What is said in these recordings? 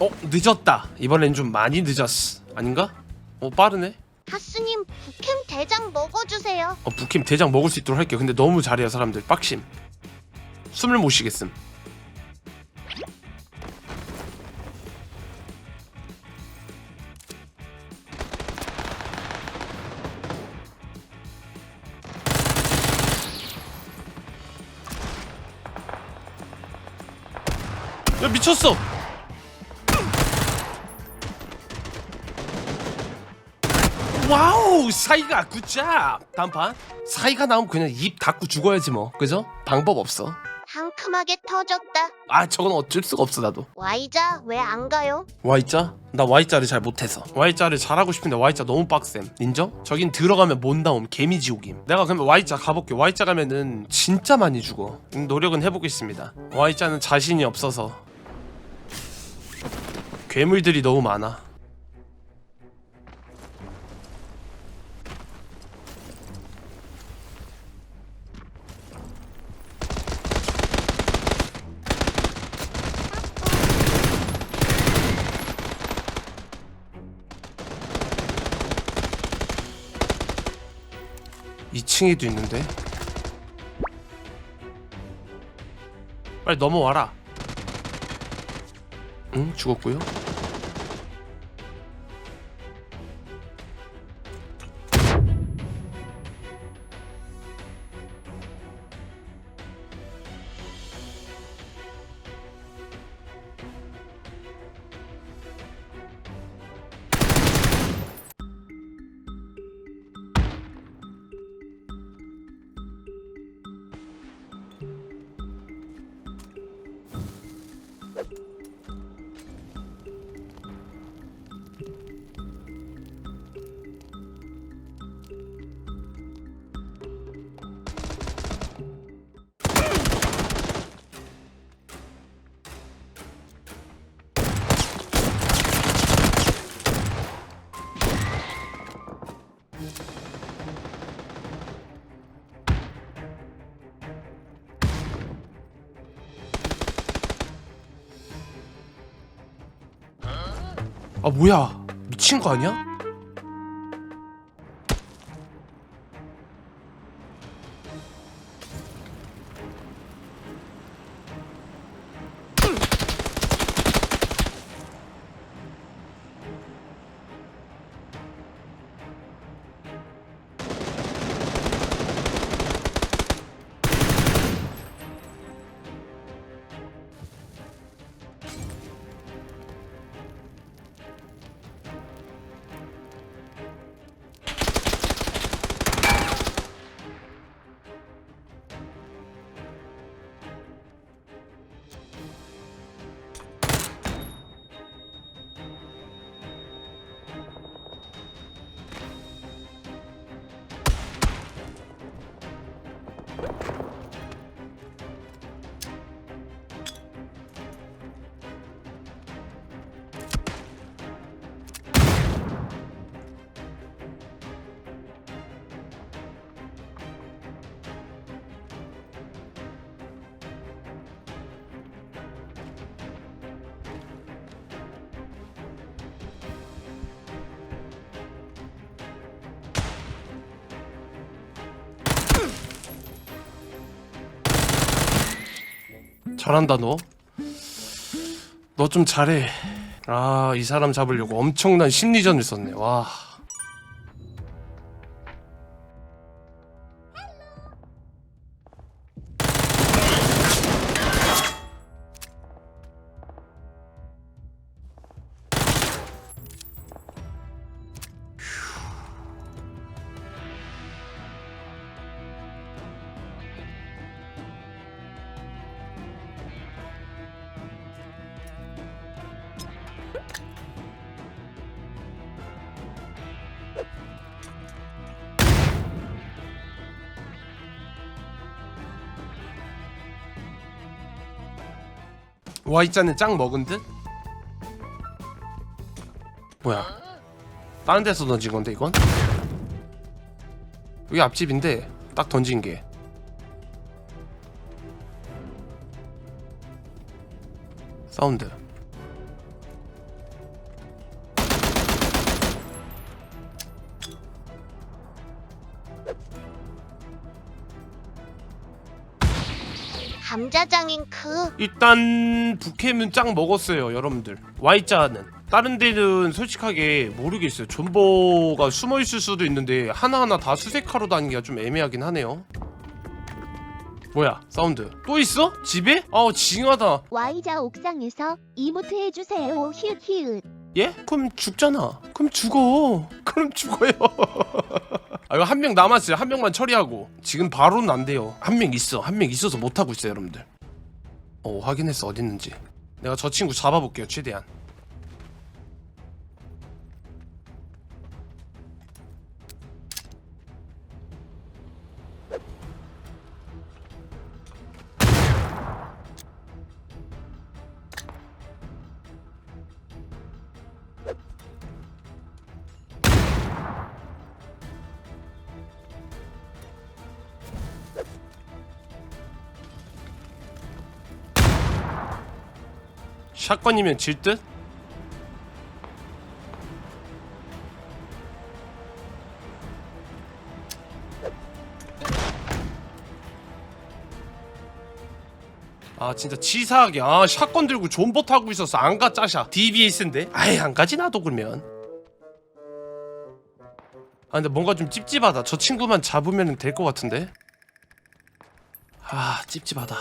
어 늦었다. 이번엔 좀 많이 늦었어 아닌가? 어 빠르네. 하스님 북캠 대장 먹어주세요. 어 부킴 대장 먹을 수 있도록 할게요. 근데 너무 잘해요 사람들. 빡심. 숨을 못 쉬겠음. 야 미쳤어 사이가 굿잡. 단판. 사이가 나오면 그냥 입 닫고 죽어야지 뭐. 그죠? 방법 없어. 상큼하게 터졌다. 아 저건 어쩔 수가 없어 나도. 와이자 왜 안 가요? Y자? 나 Y자를 잘 못해서. Y자를 잘하고 싶은데 Y자 너무 빡셈. 인정? 저긴 들어가면 못 나옴 개미지옥임. 내가 그러면 Y자 가볼게. Y자 가면은 진짜 많이 죽어. 음, 노력은 해보겠습니다. Y자는 자신이 없어서 괴물들이 너무 많아 이층에도 있는데. 빨리 넘어와라. 응 죽었고요 아 뭐야 미친 거 아니야? 잘한다 너. 너 좀 잘해. 아, 이 사람 잡으려고 엄청난 심리전을 썼네. 와. Y자는 짱 먹은 듯? 뭐야? 다른 데서 던진 건데 이건? 여기 앞집인데 딱 던진 게 사운드 대자장인 그 일단 북캠은 짱 먹었어요 여러분들 Y자는 다른 데는 솔직하게 모르겠어요 존버가 숨어있을 수도 있는데 하나하나 다 수색하러 다니기가 좀 애매하긴 하네요 뭐야 사운드 또 있어? 집에? 아우 징하다 Y자 옥상에서 이모트 해주세요. 히읗 히읗. 예? 그럼 죽잖아 그럼 죽어 그럼 죽어요 아 이거 한 명 남았어요. 한 명만 처리하고. 지금 바로는 안 돼요. 한 명 있어. 한 명 있어서 못하고 있어요 여러분들. 어 확인했어. 어디 있는지. 내가 저 친구 잡아볼게요 최대한 샷건이면 질 듯? 아 진짜 치사하게. 아 샷건 들고 존버 타고 있어서 안 가 짜샤. DBS인데? 아예 안 가지 나도 그러면. 아 근데 뭔가 좀 찝찝하다. 저 친구만 잡으면 될 것 같은데? 아 찝찝하다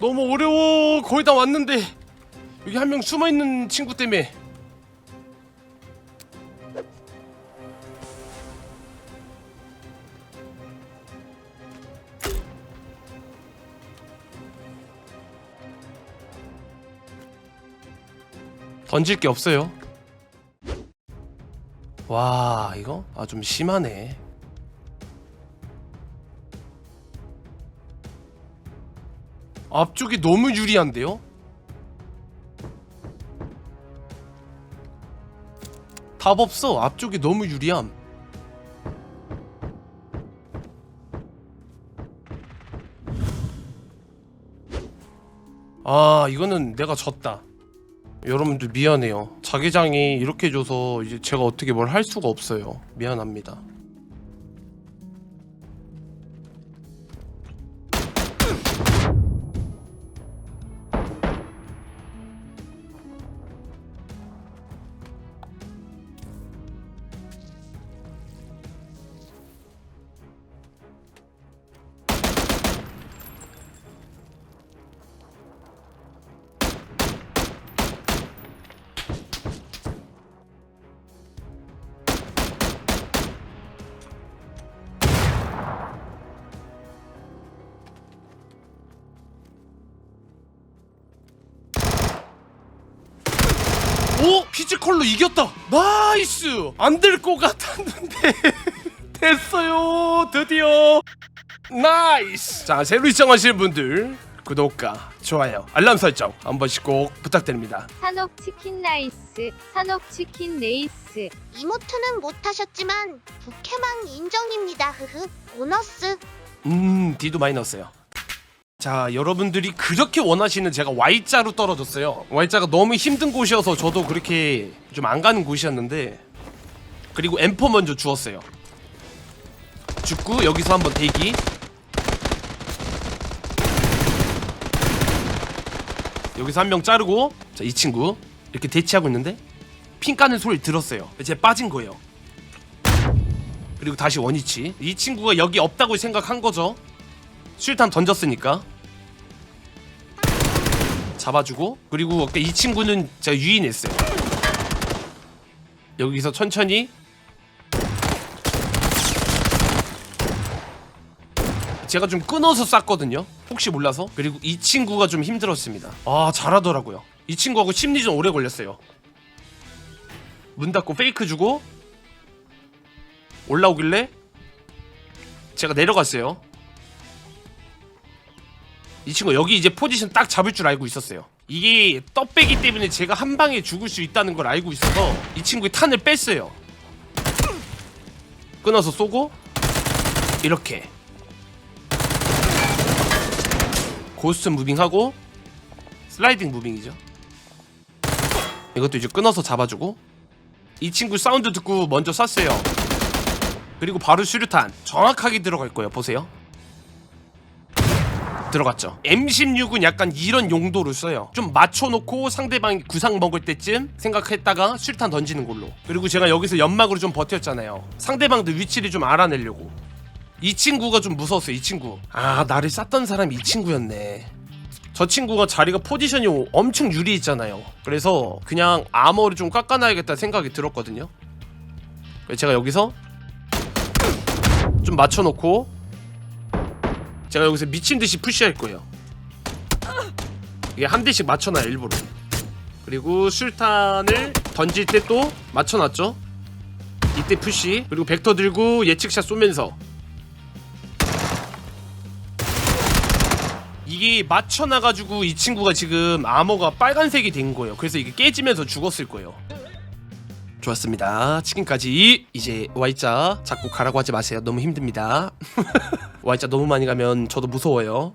너무 어려워. 거의 다 왔는데 여기 한 명 숨어있는 친구 때문에 던질 게 없어요 와 이거 아 좀 심하네 앞쪽이 너무 유리한데요? 답 없어. 앞쪽이 너무 유리함. 아, 이거는 내가 졌다. 여러분들 미안해요. 자기장이 이렇게 해줘서 이제 제가 어떻게 뭘 할 수가 없어요. 미안합니다. 오 피지컬로 이겼다 나이스 안 될 것 같았는데 됐어요 드디어 나이스 자 새로 시청하시는 분들 구독과 좋아요 알람 설정 한 번씩 꼭 부탁드립니다 산옥 치킨 라이스, 산옥 치킨 레이스. 이모트는 못하셨지만 부캐망 인정입니다. 흐흐. 보너스. 음 D도 많이 넣었어요 자 여러분들이 그렇게 원하시는 제가 Y자로 떨어졌어요. Y자가 너무 힘든 곳이어서 저도 그렇게 좀 안 가는 곳이었는데 그리고 M4 먼저 주었어요. 죽고 여기서 한번 대기. 여기서 한 명 자르고 자 이 친구. 이렇게 대치하고 있는데 핀 까는 소리 들었어요. 제가 빠진 거예요. 그리고 다시 원위치. 이 친구가 여기 없다고 생각한 거죠. 수류탄 던졌으니까 잡아주고 그리고 이 친구는 제가 유인했어요. 여기서 천천히. 제가 좀 끊어서 쐈거든요. 혹시 몰라서. 그리고 이 친구가 좀 힘들었습니다. 아 잘하더라고요. 이 친구하고 심리전 오래 걸렸어요. 문 닫고 페이크 주고 올라오길래 제가 내려갔어요 이 친구 여기 이제 포지션 딱 잡을 줄 알고 있었어요. 이게 떡배기 때문에 제가 한 방에 죽을 수 있다는 걸 알고 있어서 이 친구의 탄을 뺐어요. 끊어서 쏘고 이렇게. 고스트 무빙하고 슬라이딩 무빙이죠. 이것도 이제 끊어서 잡아주고 이 친구 사운드 듣고 먼저 쐈어요. 그리고 바로 수류탄 정확하게 들어갈 거예요. 보세요 들어갔죠. M16은 약간 이런 용도로 써요. 좀 맞춰놓고 상대방이 구상 먹을 때쯤 생각했다가 수류탄 던지는 걸로. 그리고 제가 여기서 연막으로 좀 버텼잖아요. 상대방들 위치를 좀 알아내려고. 이 친구가 좀 무서웠어요 이 친구. 아 나를 쐈던 사람이 이 친구였네. 저 친구가 자리가 포지션이 엄청 유리했잖아요. 그래서 그냥 아머를 좀 깎아놔야겠다 생각이 들었거든요. 제가 여기서 좀 맞춰놓고 제가 여기서 미친듯이 푸시할 거예요 이게 한 대씩 맞춰놔요 일부러 그리고 술탄을 던질 때 또 맞춰놨죠 이때 푸시 그리고 벡터 들고 예측샷 쏘면서 이게 맞춰놔가지고 이 친구가 지금 암호가 빨간색이 된 거예요. 그래서 이게 깨지면서 죽었을 거예요. 좋았습니다. 치킨까지 이제 Y자 자꾸 가라고 하지 마세요. 너무 힘듭니다. Y자 너무 많이 가면 저도 무서워요.